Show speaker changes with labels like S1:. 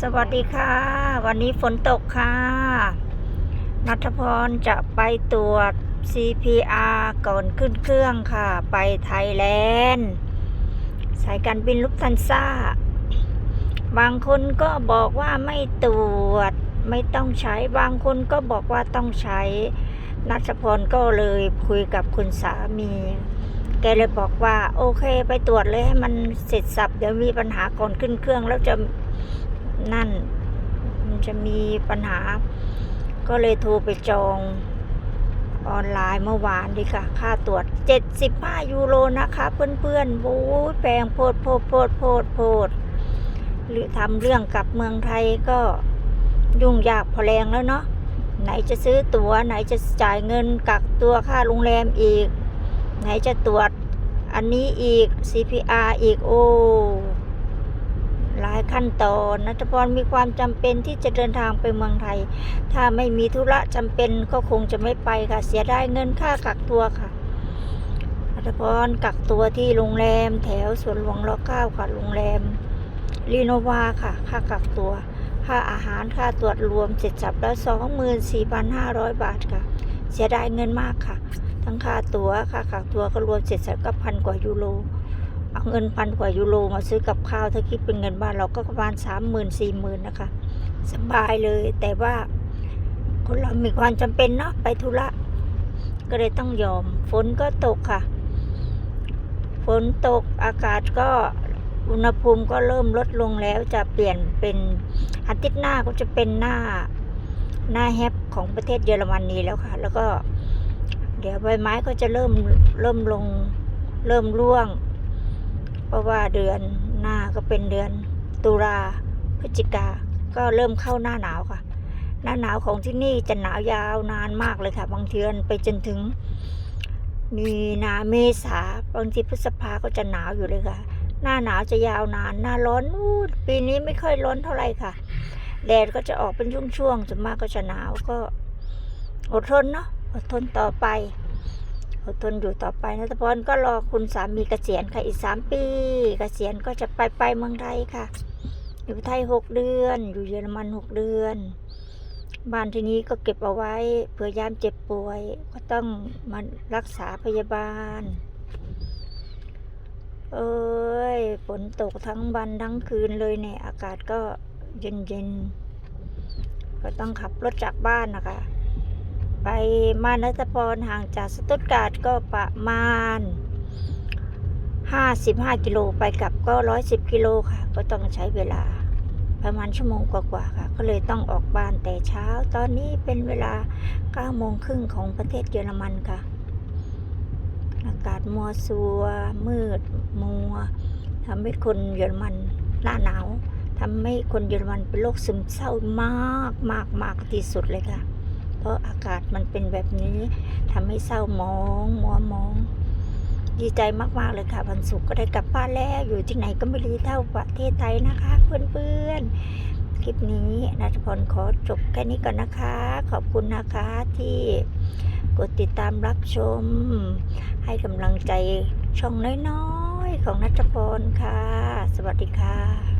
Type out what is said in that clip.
S1: สวัสดีค่ะ วันนี้ฝนตกค่ะ นัทพรจะไปตรวจ CPR ก่อนขึ้นเครื่องค่ะ ไปไทยแลนด์ สายการบินลุกทันซ่า บางคนก็บอกว่าไม่ตรวจไม่ต้องใช้ บางคนก็บอกว่าต้องใช้ นัทพรก็เลยคุยกับคุณสามีแกเลยบอกว่าโอเคไปตรวจเลยให้มันเสร็จสับเดี๋ยวมีปัญหาก่อนขึ้นเครื่องแล้วจะ นั่น มันจะมีปัญหา ก็เลยโทรไปจองออนไลน์เมื่อวานดีค่ะ ค่าตรวจ 75 ยูโรนะคะ เพื่อนๆโอ้ยแพงโพดโพดโพดโพดโพดหรือทำเรื่องกับเมืองไทยก็ยุ่งยากพอแรงแล้วเนาะไหนจะซื้อตัว๋ว ไหนจะจ่ายเงินกักตัวค่าโรงแรมอีก ไหนจะตรวจอันนี้อีก CPR อีกโอ้ หลายขั้นตอนนัทพรมีความจำเป็นที่จะเดินทางไปเมืองไทย ถ้าไม่มีธุระจำเป็นก็คงจะไม่ไปค่ะ เสียได้เงินค่ากักตัวค่ะนัทพรกักตัวที่โรงแรม แถวสวนหลวงรอเก้าค่ะโรงแรมรีโนวาค่ะ ค่ากักตัว ค่าอาหารค่าตรวจรวมเสร็จสับแล้วสองหมื่นสี่พันห้าร้อยบาทค่ะ เสียดายเงินมากค่ะ ทั้งค่าตัว๋วค่ากักตัวก็รวมเสร็จสับก็พันกว่ายูโร เอาเงินพันกว่ายูโรมาซื้อกับข้าวถ้าคิดเป็นเงินบ้านเราก็ประมาณสามหมื่นสี่หมื่นนะคะสบายเลย แต่ว่าคนเรามีความจำเป็นเนาะไปธุระก็เลยต้องยอม ฝนก็ตกค่ะ ฝนตกอากาศก็อุณหภูมิก็เริ่มลดลงแล้วจะเปลี่ยนเป็นอาทิตย์หน้าก็จะเป็นหน้าหน้าแฮปของประเทศเยอรมนนีแล้วค่ะ แล้วก็ เดี๋ยวใบไม้ก็จะเริ่มเริ่มลงเริ่มร่วง เพราะว่าเดือนหน้าก็เป็นเดือนตุลาพฤศจิกาก็เริ่มเข้าหน้าหนาวค่ะ หน้าหนาวของที่นี่จะหนาวยาวนานมากเลยค่ะ บางเดือนไปจนถึง มีนาเมษาบางทีพฤษภาก็จะหนาวอยู่เลยค่ะ หน้าหนาวจะยาวนาน หน้าร้อนนู่นปีนี้ไม่ค่อยร้อนเท่าไหร่ค่ะ แดดก็จะออกเป็นช่วงๆส่วนมากก็จะหนาวก็อดทนเนาะอดทนต่อไป อดทนอยู่ต่อไปนะตะพรก็รอคุณสามีเกษียณค่ะอีกสามปี เกษียณก็จะไปไปเมืองไทยค่ะ อยู่ไทยหกเดือน อยู่เยอรมันหกเดือนบ้านที่นี้ก็เก็บเอาไว้เผื่อยามเจ็บป่วย ก็ต้องมารักษาพยาบาล เอ้ยฝนตกทั้งวันทั้งคืนเลยเนี่ยอากาศก็เย็นเย็นๆก็ต้องขับรถจากบ้านนะคะ ไปมานัตพรห่างจากสตุตการ์ดก็ประมาณ 55 กิโลไปกลับก็ 110 กิโลค่ะ ก็ต้องใช้เวลาประมาณชั่วโมงกว่าๆค่ะ ก็เลยต้องออกบ้านแต่เช้า ตอนนี้เป็นเวลา9โมงครึ่งของประเทศเยอรมันค่ะ อากาศมัวซัว มืด มัวทำให้คนเยอรมันหน้าหนาวทำให้คนเยอรมันเป็นโรคซึมเศร้ามากมากมากที่สุดเลยค่ะ ราะอากาศมันเป็นแบบนี้ทำให้เศร้ามองมัวมอง ดีใจมากๆเลยค่ะวันศุกร์ก็ได้กลับบ้านแล้ว อยู่ที่ไหนก็ไม่รีเท่าประเทศไทยนะคะ เพื่อนๆ คลิปนี้นัทพรขอจบแค่นี้ก่อนนะคะ ขอบคุณนะคะที่กดติดตามรับชม ให้กำลังใจช่องน้อยๆ ของนัทพรค่ะ สวัสดีค่ะ